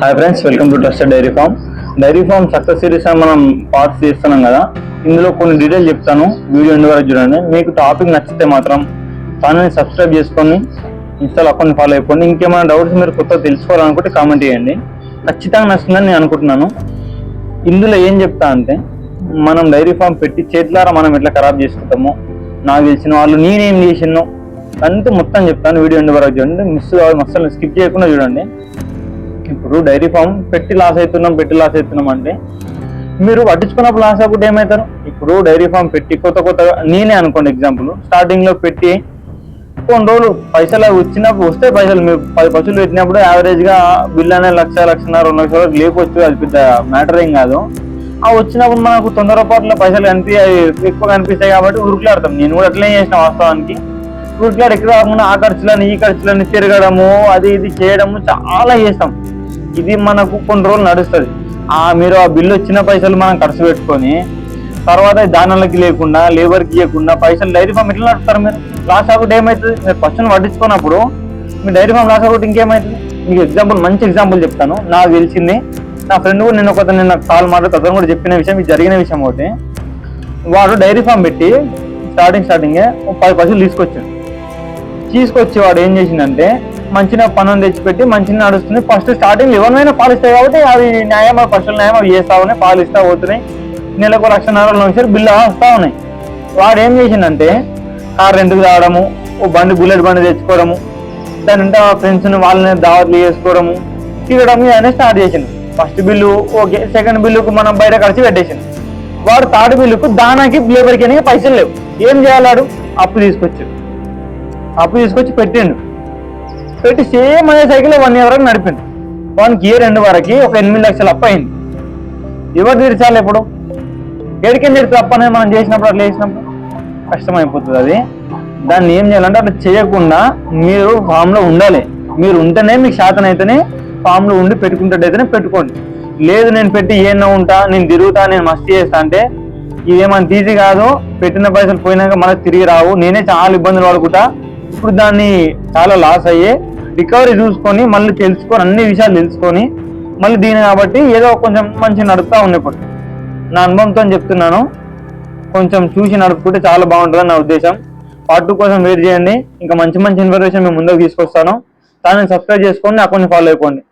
Hi friends welcome to trusted dairy farm dairy farm success series అని మనం parts చేస్తున్నాం కదా. ఇందులో కొన్ని డీటెయిల్ చెప్తాను. వీడియో ఎండు వరకు చూడండి. మీకు టాపిక్ నచ్చితే మాత్రం ఛానల్ని సబ్స్క్రైబ్ చేసుకొని ఇన్స్టాల్ అకౌంట్ ఫాలో అయిపోండి. ఇంకేమైనా డౌట్స్ మీరు కొత్తగా తెలుసుకోవాలనుకుంటే కామెంట్ చేయండి. ఖచ్చితంగా నచ్చిందని నేను అనుకుంటున్నాను. ఇందులో ఏం చెప్తా అంటే మనం డైరీ ఫామ్ పెట్టి చేతులారా మనం ఎట్లా ఖరాబ్ చేసుకుంటామో నాకు తెలిసిన వాళ్ళు నేనేం చేసినో అంతే మొత్తం చెప్తాను. వీడియో ఎండు వరకు చూడండి. మిస్ కావాలి అసలు స్కిప్ చేయకుండా చూడండి. ఇప్పుడు డైరీ ఫామ్ పెట్టి లాస్ అవుతున్నాం పెట్టి లాస్ అవుతున్నాం అంటే మీరు పట్టించుకున్నప్పుడు లాస్ అప్పుడు ఏమవుతారు ఇప్పుడు డైరీ ఫామ్ పెట్టి కొత్త కొత్తగా నేనే అనుకోండి ఎగ్జాంపుల్ స్టార్టింగ్లో పెట్టి కొన్ని రోజులు పైసలు వచ్చినప్పుడు వస్తే పైసలు మీరు పది పశువులు పెట్టినప్పుడు యావరేజ్గా బిల్ అనే లక్ష లక్షన్నర రెండు లక్షల వరకు లేకపోవచ్చు అది పెద్ద మ్యాటర్ ఏం కాదు. ఆ వచ్చినప్పుడు మనకు తొందర పాటల పైసలు కనిపి ఎక్కువ కనిపిస్తాయి కాబట్టి ఉరుకులాడతాం. నేను కూడా అట్లే చేసిన వాస్తవానికి. ఉరుకులాడు ఎక్కడ కాకుండా ఆ ఖర్చులని ఈ ఖర్చులని తిరగడము అది ఇది చేయడము చాలా చేస్తాం. ఇది మనకు కొన్ని రోజులు నడుస్తుంది. ఆ మీరు ఆ బిల్లు వచ్చిన పైసలు మనం ఖర్చు పెట్టుకొని తర్వాత దానాలకి లేకుండా లేబర్కి ఇవ్వకుండా పైసలు డైరీ ఫామ్ ఎట్లా నడుపుతారు మీరు? లాస్ అవ్వకుండా ఏమవుతుంది మీరు ఫస్ట్ పట్టించుకున్నప్పుడు మీ డైరీ ఫామ్ లాస్ అవ్వకుండా ఇంకేమవుతుంది మీకు ఎగ్జాంపుల్ మంచి ఎగ్జాంపుల్ చెప్తాను. నాకు తెలిసింది నా ఫ్రెండ్ కూడా నిన్న ఒకతను నిన్న కాల్ మాట్లాడుతూ అతను కూడా చెప్పిన విషయం ఇది జరిగిన విషయం ఒకటి. వాడు డైరీ ఫామ్ పెట్టి స్టార్టింగ్ స్టార్టింగే ఒక పది పైసలు తీసుకొచ్చాడు. తీసుకొచ్చి వాడు ఏం చేసిందంటే మంచిగా పనులు తెచ్చిపెట్టి మంచిగా నడుస్తుంది. ఫస్ట్ స్టార్టింగ్ ఎవరినైనా పాలు ఇస్తాయి కాబట్టి అవి న్యాయం పశువుల న్యాయం అవి చేస్తా ఉన్నాయి పాలు పోతున్నాయి. నెలకు లక్షన్నర నుంచి బిల్లు వస్తా ఉన్నాయి. వాడు ఏం చేసిందంటే కార్ రెంట్కి రావడము ఓ బండి బుల్లెట్ బండి తెచ్చుకోవడము దాని ఫ్రెండ్స్ని వాళ్ళని దావత్లు చేసుకోవడము తిరగడం ఇవన్నీ స్టార్ట్ చేసింది ఫస్ట్ బిల్లు ఓకే సెకండ్ బిల్లుకు మనం బయట ఖర్చు పెట్టేసిండు. వాడు థర్డ్ బిల్లుకు దానాకి లేబర్కి పైసలు లేవు. ఏం చేయాలాడు అప్పు తీసుకొచ్చాడు. అప్పు తీసుకొచ్చి పెట్టిండు. పెట్టి సేమ్ అదే సైకిల్ వన్ ఇయర్ వరకు నడిపిండు. వన్ ఇయర్ రెండు వరకు ఒక ఎనిమిది లక్షలు అప్పు అయింది. ఎవరు తీర్చాలి ఇప్పుడు? ఎడికి తీర్చి అప్పు అనేది మనం చేసినప్పుడు అట్లా చేసినప్పుడు? కష్టమైపోతుంది అది. దాన్ని ఏం చేయాలంటే అట్లా చేయకుండా మీరు ఫామ్లో ఉండాలి. మీరు ఉంటేనే మీకు శాతం అయితేనే ఫామ్లో ఉండి పెట్టుకుంటట్టయితేనే పెట్టుకోండి. లేదు నేను పెట్టి ఏమన్నా ఉంటా నేను తిరుగుతా నేను మస్తీ చేస్తా అంటే ఇదేమన్నా తీసి కాదు. పెట్టిన పైసలు పోయినాక మనకు తిరిగి రావు. నేనే చాలా ఇబ్బందులు పడుకుంటా. ఇప్పుడు దాన్ని చాలా లాస్ అయ్యి రికవరీ చూసుకొని మళ్ళీ తెలుసుకొని అన్ని విషయాలు తెలుసుకొని మళ్ళీ దీని కాబట్టి ఏదో కొంచెం మంచి నడుపుతా ఉండేప్పుడు ఇప్పుడు. నా అనుభవంతో చెప్తున్నాను. కొంచెం చూసి నడుపుకుంటే చాలా బాగుంటుందని నా ఉద్దేశం. పార్ట్ టూ కోసం వెయిట్ చేయండి. ఇంకా మంచి మంచి ఇన్ఫర్మేషన్ మేము ముందుకు తీసుకొస్తాను. దాన్ని సబ్స్క్రైబ్ చేసుకొని అకౌంట్ ఫాలో అయిపోండి.